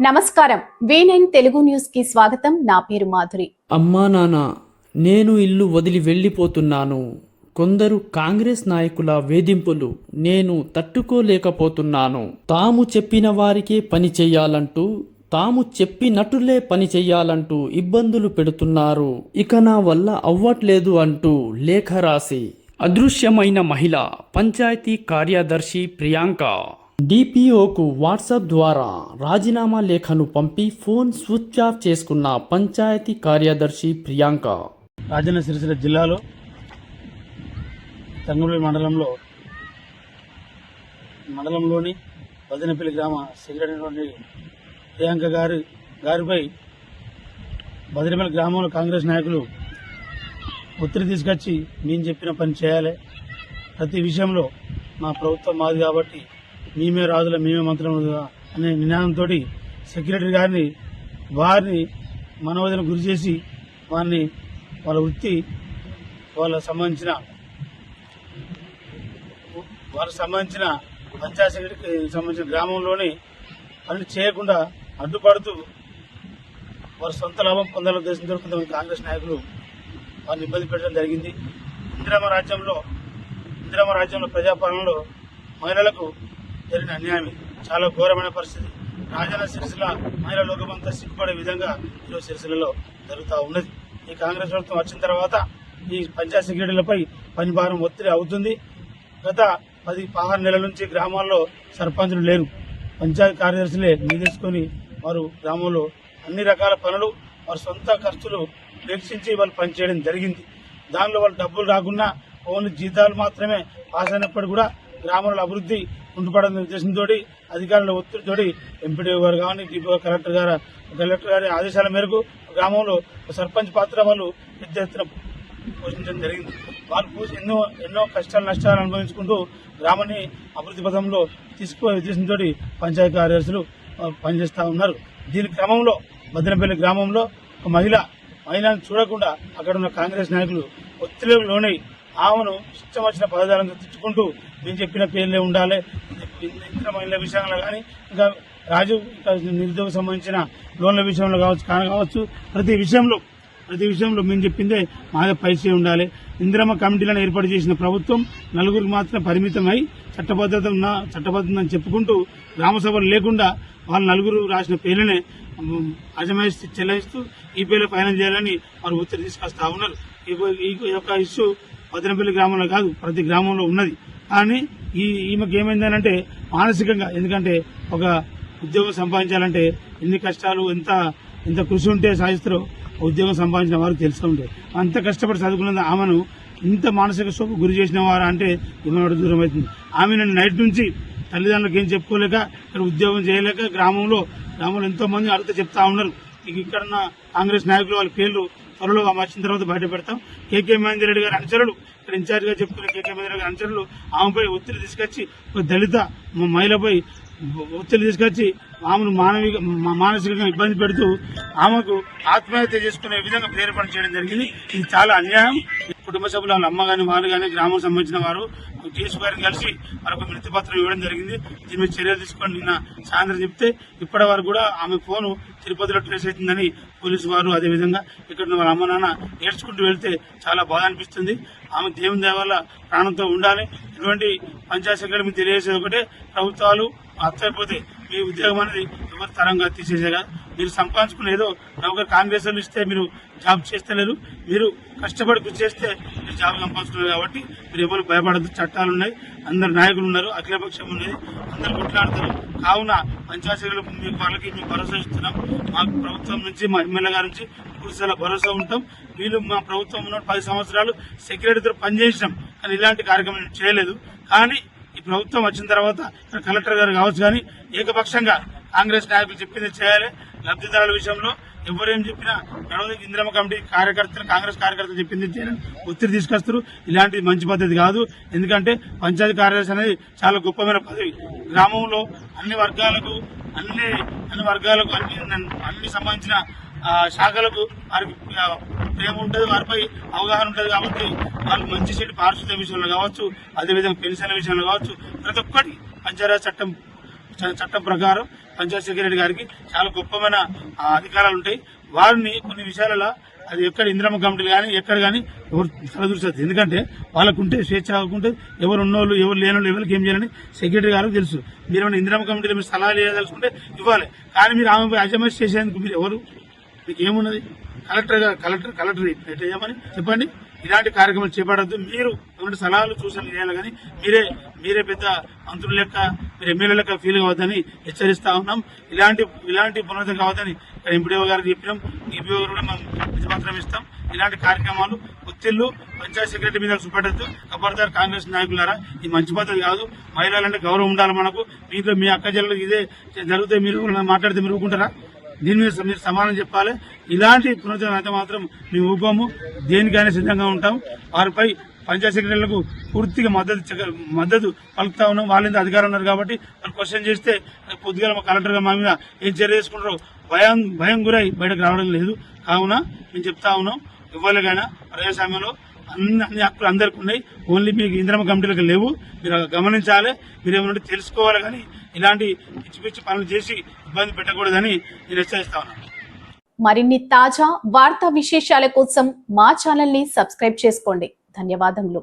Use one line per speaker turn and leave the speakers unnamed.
నమస్కారం. వీనైన్ తెలుగు న్యూస్కి స్వాగతం. నా పేరు మాధురి.
అమ్మా నాన్న నేను ఇల్లు వదిలి వెళ్ళిపోతున్నాను. కొందరు కాంగ్రెస్ నాయకుల వేధింపులు నేను తట్టుకోలేకపోతున్నాను. తాము చెప్పిన వారికే పని చెయ్యాలంటూ తాము చెప్పినట్టులే పని చెయ్యాలంటూ ఇబ్బందులు పెడుతున్నారు. ఇక నా వల్ల అవ్వట్లేదు అంటూ లేఖ రాసి అదృశ్యమైన మహిళ పంచాయతీ కార్యదర్శి ప్రియాంక డిపిఓకు వాట్సాప్ ద్వారా రాజీనామా లేఖను పంపి ఫోన్ స్విచ్ ఆఫ్ చేసుకున్న పంచాయతీ కార్యదర్శి ప్రియాంక.
రాజన్న సిరిసిల్ల జిల్లాలో తంగళూరు మండలంలో మండలంలోని వదినపల్లి గ్రామ సెక్రటరీ ప్రియాంక గారి గారిపై బదిరిపల్లి గ్రామంలో కాంగ్రెస్ నాయకులు ఒత్తిడి తీసుకొచ్చి మేము చెప్పిన పని చేయాలి. ప్రతి విషయంలో మా ప్రభుత్వం మాది కాబట్టి మేమే రాజుల మేమే మంత్రం అనే నినాదంతో సెక్రటరీ గారిని వారిని మనోవేదన గురి చేసి వారిని వాళ్ళ వృత్తి వాళ్ళకు సంబంధించిన వారికి సంబంధించిన పంచాయత్ సెక్రటరీకి సంబంధించిన గ్రామంలోని పనులు చేయకుండా అడ్డుపడుతూ వారి సొంత లాభం పొందాల ఉద్దేశంతో కొంతమంది కాంగ్రెస్ నాయకులు వారిని ఇబ్బంది పెట్టడం జరిగింది. ఇందిరామ రాజ్యంలో ఇందిరామ రాజ్యంలో ప్రజాపాలనలో మహిళలకు జరిగిన అన్యాయం చాలా ఘోరమైన పరిస్థితి. రాజన్న సిరిసిల మహిళా లోకమంతా సిగ్గుపడే విధంగా ఈరోజు సిరిసిలలో జరుగుతూ ఉన్నది. ఈ కాంగ్రెస్ ప్రభుత్వం వచ్చిన తర్వాత ఈ పంచాయతీ సెక్రటరీలపై పని భారం ఒత్తిడి అవుతుంది. గత పది పదహారు నెలల నుంచి గ్రామాల్లో సర్పంచులు లేరు. పంచాయతీ కార్యదర్శులే నిధుసుకొని వారు గ్రామంలో అన్ని రకాల పనులు వారి సొంత ఖర్చులు వెచ్చించి వాళ్ళు పనిచేయడం జరిగింది. దానిలో వాళ్ళు డబ్బులు రాకుండా ఓన్లీ జీతాలు మాత్రమే పాస్ అయినప్పుడు కూడా గ్రామంలో అభివృద్ధి ఉంటుపడని ఉద్దేశంతో అధికారుల ఒత్తిడితోటి ఎంపీడీ గారు కానీ డిపో కలెక్టర్ గారు కలెక్టర్ గారి ఆదేశాల మేరకు గ్రామంలో సర్పంచ్ పాత్ర వాళ్ళు పెద్ద ఎత్తున పోషించడం జరిగింది. వాళ్ళు ఎన్నో ఎన్నో కష్టాలు నష్టాలు అనుభవించుకుంటూ గ్రామాన్ని అభివృద్ధి పథంలో తీసుకునే ఉద్దేశంతో పంచాయతీ కార్యదర్శులు పనిచేస్తూ ఉన్నారు. దీని క్రమంలో మదనపల్లి గ్రామంలో ఒక మహిళ మహిళను చూడకుండా అక్కడ ఉన్న కాంగ్రెస్ నాయకులు ఒత్తిడికి ఆమెను ఇష్టం వచ్చిన పదజాలంగా తిట్టుకుంటూ మేము చెప్పిన పేర్లే ఉండాలి. నిద్రమైన విషయంలో కానీ ఇంకా రాజు ఇంకా నిరుద్యోగ సంబంధించిన లోన్ల విషయంలో కావచ్చు కాన కావచ్చు ప్రతి విషయంలో ప్రతి విషయంలో మేము చెప్పిందే మాదే పైసే ఉండాలి. ఇందిరమ్మ కమిటీలను ఏర్పాటు చేసిన ప్రభుత్వం నలుగురికి మాత్రం పరిమితమై చట్టబద్ధత ఉన్న చట్టబద్ధతని చెప్పుకుంటూ గ్రామసభలు లేకుండా వాళ్ళు నలుగురు రాసిన పేర్లనే అజమాయిస్తూ చెల్లిస్తూ ఈ పేర్లు ఫైనల్ చేయాలని వారు ఒత్తిడి తీసుకొస్తా ఉన్నారు. ఈ యొక్క ఇష్యూ వదినపల్లి గ్రామంలో కాదు ప్రతి గ్రామంలో ఉన్నది. కానీ ఈ ఈమెకి ఏమైందనంటే మానసికంగా ఎందుకంటే ఒక ఉద్యోగం సంపాదించాలంటే ఎన్ని కష్టాలు ఎంత ఎంత కృషి ఉంటే సాధిస్తారో ఉద్యోగం సంపాదించిన వారికి తెలుస్తూ ఉంటాయి అంత కష్టపడి చదువుకున్న ఆమెను ఇంత మానసిక శోకు గురి చేసిన వారు అంటే ఇమ్మడి దూరం అవుతుంది. ఆమె నన్ను నైట్ నుంచి తల్లిదండ్రులకు ఏం చెప్పుకోలేక ఇక్కడ ఉద్యోగం చేయలేక గ్రామంలో గ్రామంలో ఎంతో మంది అడిగితే చెప్తా ఉన్నారు. ఇక ఇక్కడ ఉన్న కాంగ్రెస్ నాయకులు వాళ్ళ పేర్లు త్వరలో అమర్చిన తర్వాత బయట పెడతాం. కేకే మహేందర్ రెడ్డి గారి అనుచరులు ఇక్కడ ఇన్ఛార్జ్గా చెప్పుకునే కేకే మహేందర్ గారి అనుచరులు ఆమెపై ఒత్తిడి తీసుకొచ్చి ఒక దళిత మహిళపై ఒత్తిడి తీసుకొచ్చి ఆమెను మానవిక మానసికంగా ఇబ్బంది పెడుతూ ఆమెకు ఆత్మహత్య చేసుకునే విధంగా ప్రేరేపణ చేయడం జరిగింది. ఇది చాలా అన్యాయం. కుటుంబ సభ్యులు వాళ్ళ అమ్మ గాని వాళ్ళు గాని గ్రామం సంబంధించిన వారు కేసు గారిని కలిసి మరొక మృతి పత్రం ఇవ్వడం జరిగింది. దీని మీద చర్యలు తీసుకొని నిన్న సాయంత్రం చెప్తే ఇప్పటి వరకు కూడా ఆమె ఫోను తిరుపతిలో ట్రేస్ అవుతుందని పోలీసు వారు అదేవిధంగా ఇక్కడ వాళ్ళ అమ్మ నాన్న ఏడ్చుకుంటూ వెళ్తే చాలా బాధ అనిపిస్తుంది. ఆమె దేవుని దయ వల్ల ప్రాణంతో ఉండాలి. ఇటువంటి పంచాయతీ సెక్రటరీ తెలియజేసేది ఒకటే. ప్రభుత్వాలు అత్తైపోతే మీ ఉద్యోగం అనేది ఎవరు తరంగా తీసేసేగా? మీరు సంపాదించుకున్న ఏదో నౌకరు కాంగ్రెస్ ఇస్తే మీరు జాబ్ చేస్తలేరు మీరు కష్టపడి కృషి చేస్తే మీరు జాబ్ సంపాదించుకున్నారు కాబట్టి మీరు ఎవరు భయపడద్దు. చట్టాలు ఉన్నాయి. అందరు నాయకులు ఉన్నారు. అఖిలపక్షం ఉన్నది అందరు కొట్లాడతారు. కావున పంచాయతీలకు మీ వాళ్ళకి మేము భరోసా ఇస్తున్నాం. మాకు ప్రభుత్వం నుంచి మా ఎమ్మెల్యే గారి నుంచి పూర్తిగా భరోసా ఉంటాం. వీళ్ళు మా ప్రభుత్వం ఉన్న పది సంవత్సరాలు సెక్యూరిటీతో పనిచేసినాం. కానీ ఇలాంటి కార్యక్రమం చేయలేదు. కానీ ఈ ప్రభుత్వం వచ్చిన తర్వాత ఇక్కడ కలెక్టర్ గారు కావచ్చు కానీ ఏకపక్షంగా కాంగ్రెస్ నాయకులు చెప్పింది చేయాలి. లబ్ధిదారుల విషయంలో ఎవరేం చెప్పినా నడవదు ఇందిరమ్మ కమిటీ కార్యకర్తలు కాంగ్రెస్ కార్యకర్తలు చెప్పింది చేయాలని ఒత్తిడి తీసుకొస్తారు. ఇలాంటిది మంచి పద్ధతి కాదు. ఎందుకంటే పంచాయతీ కార్యదర్శి అనేది చాలా గొప్పమైన పదవి. గ్రామంలో అన్ని వర్గాలకు అన్ని అన్ని వర్గాలకు అన్ని అన్ని సంబంధించిన శాఖలకు వారికి ప్రేమ ఉంటుంది వారిపై అవగాహన ఉంటుంది కాబట్టి వాళ్ళు మంచి చెడు పారిశుద్ధ్య విషయంలో కావచ్చు అదేవిధంగా పెన్షన్ల విషయంలో కావచ్చు ప్రతి ఒక్కటి పంచాయతీ చట్టం చట్టం ప్రకారం పంచాయత్ సెక్రటరీ గారికి చాలా గొప్పమైన అధికారాలు ఉంటాయి. వారిని కొన్ని విషయాలలో అది ఎక్కడ ఇంద్రమ కమిటీలు కానీ ఎక్కడ కానీ ఎవరు తలదూర్చదు. ఎందుకంటే వాళ్ళకుంటే స్వేచ్ఛ కాకుంటే ఎవరు ఉన్నోళ్ళు ఎవరు లేనోళ్ళు ఎవరికి ఏం చేయాలని సెక్రటరీ గారికి తెలుసు. మీరు ఏమైనా కమిటీలో మీరు సలహాలు ఇవ్వదలుచుకుంటే ఇవ్వాలి. కానీ మీరు ఆమె అజమాయిషి చేసేందుకు మీరు ఎవరు మీకు ఏమున్నది? కలెక్టర్ గారు కలెక్టర్ కలెక్టర్ ఎట్లా చేయమని చెప్పండి. ఇలాంటి కార్యక్రమాలు చేపడద్దు మీరు ఇటువంటి సలహాలు సూచనలు చేయాలి కానీ మీరే మీరే పెద్ద మంత్రుల లెక్క మీరు ఎమ్మెల్యే లెక్క ఫీల్ కావద్దని హెచ్చరిస్తా ఉన్నాం. ఇలాంటి ఇలాంటి పునరుద్ధరణ కావద్దని ఎంపీడీఓ గారికి చెప్పినాం. ఈపీఓ గారు కూడా మేము విధిపత్రం ఇస్తాం. ఇలాంటి కార్యక్రమాలు ఒత్తిళ్ళు పంచాయత్ సెక్రటరీ మీద చూపెట్టద్దు. ఖబర్దార్ కాంగ్రెస్ నాయకులారా ఇది మంచి పద్ధతి కాదు. మహిళలంటే గౌరవం ఉండాలి మనకు. మీతో మీ అక్క జల్లు ఇదే జరిగితే మీరు మాట్లాడితే మీరు ఊరుకుంటారా? దీని మీద మీరు సమాధానం చెప్పాలి. ఇలాంటి పునరుద్ధరణ అయితే మాత్రం మేము ఊపాము. దేనికైనా సిద్ధంగా ఉంటాం. వారిపై పంచాయత్ సెక్రటరీలకు పూర్తిగా మద్దతు మద్దతు పలుకుతా ఉన్నాం. వాళ్ళ అధికారం ఉన్నారు కాబట్టి వాళ్ళు క్వశ్చన్ చేస్తే పొద్దుగా మా కలెక్టర్ మా మీద ఏం చర్య తీసుకుంటారో భయం భయం గురై బయటకు రావడం లేదు. కావున మేము చెప్తా ఉన్నాం. ఇవ్వలేగానే ప్రజాస్వామ్యంలో అన్ని అన్ని హక్కులు అందరికి ఉన్నాయి. ఓన్లీ మీకు ఇంద్రమ కమిటీలకు లేవు. మీరు గమనించాలి. మీరు ఏమంటే తెలుసుకోవాలి కానీ ఇలాంటి పిచ్చి పిచ్చి పనులు చేసి ఇబ్బంది పెట్టకూడదని నేను హెచ్చరిస్తా ఉన్నాను.
మరిన్ని తాజా వార్తా విశేషాల కోసం మా ఛానల్ని సబ్స్క్రైబ్ చేసుకోండి. ధన్యవాదములు.